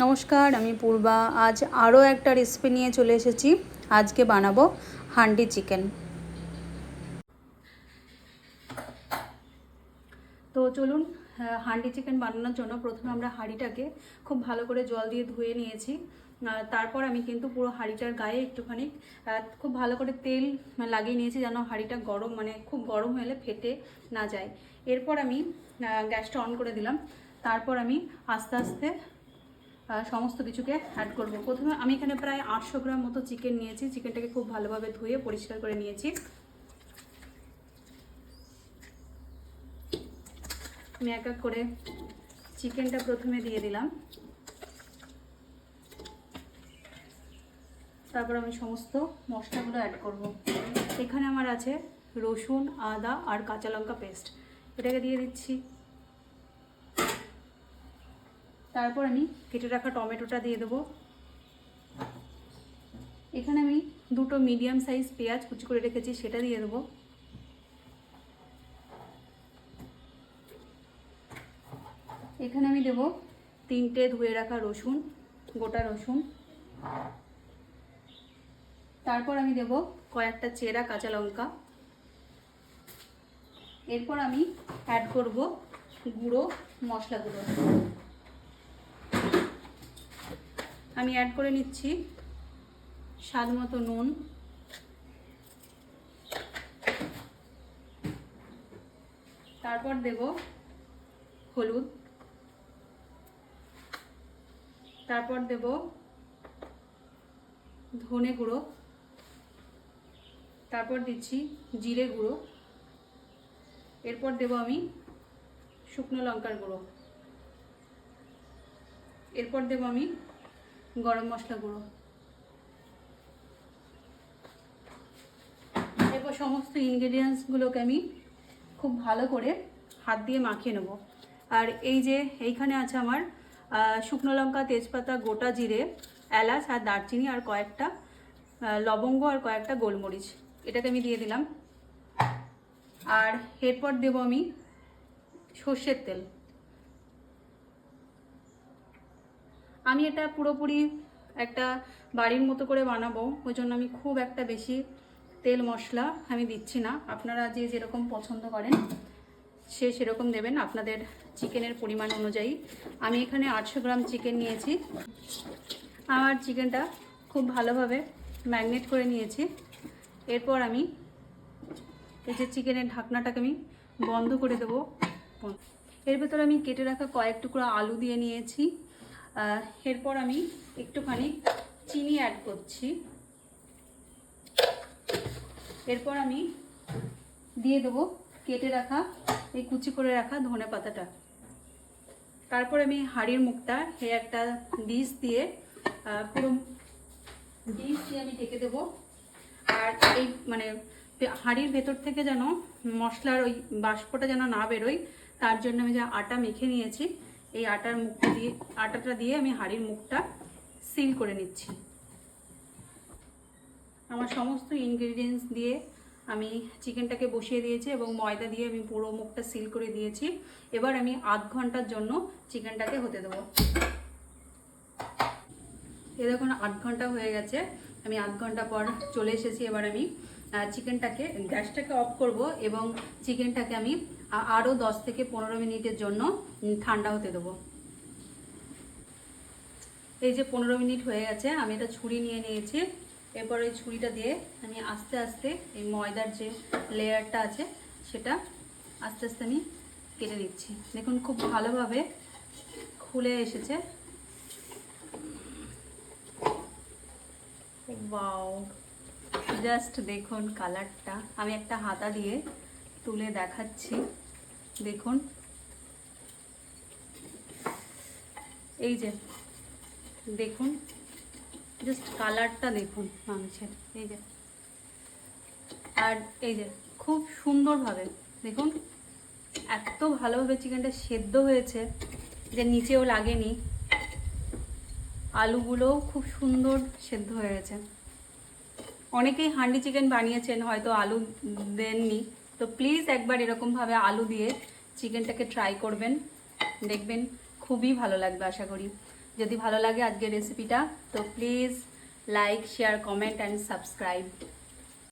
নমস্কার, আমি পূর্বা। আজ আরও একটা রেসিপি নিয়ে চলে এসেছি। আজকে বানাবো হান্ডি চিকেন। তো চলুন হান্ডি চিকেন বানানোর জন্য প্রথমে আমরা হাঁড়িটাকে খুব ভালো করে জল দিয়ে ধুয়ে নিয়েছি। তারপর আমি কিন্তু পুরো হাঁড়িটার গায়ে একটুখানি খুব ভালো করে তেল লাগিয়ে নিয়েছি যেন হাঁড়িটা গরম মানে খুব গরম হলে ফেটে না যায়। এরপর আমি গ্যাসটা অন করে দিলাম। তারপর আমি আস্তে আস্তে সমস্ত কিছুকে অ্যাড করব। প্রথমে আমি এখানে প্রায় আটশো গ্রাম মতো চিকেন নিয়েছি। চিকেনটাকে খুব ভালোভাবে ধুয়ে পরিষ্কার করে নিয়েছি। আমি এক এক করে চিকেনটা প্রথমে দিয়ে দিলাম। তারপর আমি সমস্ত মশলাগুলো অ্যাড করব। এখানে আমার আছে রসুন, আদা আর কাঁচা লঙ্কা পেস্ট এটাকে দিয়ে দিচ্ছি। তারপর আমি কেটে রাখা টমেটোটা দিয়ে দেবো। এখানে আমি দুটো মিডিয়াম সাইজ পেঁয়াজ কুচি করে রেখেছি, সেটা দিয়ে দেবো। এখানে আমি দেব তিনটে ধুয়ে রাখা রসুন, গোটা রসুন। তারপর আমি দেব কয়েকটা চেরা কাঁচা লঙ্কা। এরপর আমি অ্যাড করব গুঁড়ো মশলাগুলো। আমি অ্যাড করে নিচ্ছি স্বাদ মতো নুন। তারপর দেব হলুদ। তারপর দেব ধনে গুঁড়ো। তারপর দিচ্ছি জিরে গুঁড়ো। এরপর দেব আমি শুকনো লঙ্কার গুঁড়ো। এরপর দেব আমি গরম মশলা গুঁড়ো। এরপর সমস্ত ইনগ্রেডিয়েন্টসগুলোকে আমি খুব ভালো করে হাত দিয়ে মাখিয়ে নেব। আর এই যে এইখানে আছে আমার শুকনো লঙ্কা, তেজপাতা, গোটা জিরে, এলাচ আর দারচিনি আর কয়েকটা লবঙ্গ আর কয়েকটা গোলমরিচ। এটাকে আমি দিয়ে দিলাম। আর এরপর দেব আমি সর্ষের তেল। আমি এটা পুরোপুরি একটা বাড়ির মতো করে বানাবো, ওই জন্য আমি খুব একটা বেশি তেল মশলা আমি দিচ্ছি না। আপনারা যে যেরকম পছন্দ করেন, সে সেরকম দেবেন আপনাদের চিকেনের পরিমাণ অনুযায়ী। আমি এখানে আটশো গ্রাম চিকেন নিয়েছি। আমার চিকেনটা খুব ভালোভাবে ম্যাগনেট করে নিয়েছি। এরপর আমি এই যে চিকেনের ঢাকনাটাকে আমি বন্ধ করে দেবো। এর ভেতরে আমি কেটে রাখা কয়েক টুকরো আলু দিয়ে নিয়েছি। এরপর আমি একটুখানি চিনি অ্যাড করছি। এরপর আমি দিয়ে দেবো কেটে রাখা, এই কুচি করে রাখা ধনে পাতাটা। তারপর আমি হাঁড়ির মুখটা, এ একটা ডিশ দিয়ে পুরো ডিশ দিয়ে আমি ঢেকে দেবো। আর এই মানে হাঁড়ির ভেতর থেকে যেন মশলার ওই বাষ্পটা যেন না বেরোয়, তার জন্য আমি যা আটা মেখে নিয়েছি এই আটার মুখটা দিয়ে, আটাটা দিয়ে আমি হাঁড়ির মুখটা সিল করে নিচ্ছি। আমার সমস্ত ইনগ্রেডিয়েন্টস দিয়ে আমি চিকেনটাকে বসিয়ে দিয়েছি এবং ময়দা দিয়ে আমি পুরো মুখটা সিল করে দিয়েছি। এবার আমি আধ ঘণ্টার জন্য চিকেনটাকে হতে দেবো। এ দেখুন, আধ ঘণ্টা হয়ে গেছে। আমি আধ ঘণ্টা পর চলে এসেছি। এবার আমি চিকেনটাকে, গ্যাসটাকে অফ করব এবং চিকেনটাকে আমি আরও দশ থেকে পনেরো মিনিটের জন্য ঠান্ডা হতে দেবো। এই যে পনেরো মিনিট হয়ে গেছে, আমি এটা ছুরি নিয়ে নিয়েছি। এরপর ওই ছুরিটা দিয়ে আমি আস্তে আস্তে এই ময়দার যে লেয়ারটা আছে, সেটা আস্তে আস্তে আমি কেটে নিচ্ছি। দেখুন খুব ভালোভাবে খুলে এসেছে। ওয়াও, জাস্ট দেখুন কালারটা। আমি একটা হাতা দিয়ে তুলে দেখাচ্ছি। দেখুন। এই যে, দেখুন জাস্ট কালারটা দেখুন মাংসের এই যে। আর এই যে, খুব সুন্দরভাবে, দেখুন, এত ভালোভাবে চিকেনটা সেদ্ধ হয়েছে যে নিচেও লাগেনি। আলুগুলোও খুব সুন্দর সেদ্ধ হয়েছে। অনেকেই হান্ডি চিকেন বানিয়েছেন, হয়তো আলু দেননি। তো প্লিজ একবার এরকমভাবে আলু দিয়ে চিকেনটাকে ট্রাই করবেন। দেখবেন খুবই ভালো লাগবে আশা করি। যদি ভালো লাগে আজকের রেসিপিটা তো please like share comment and subscribe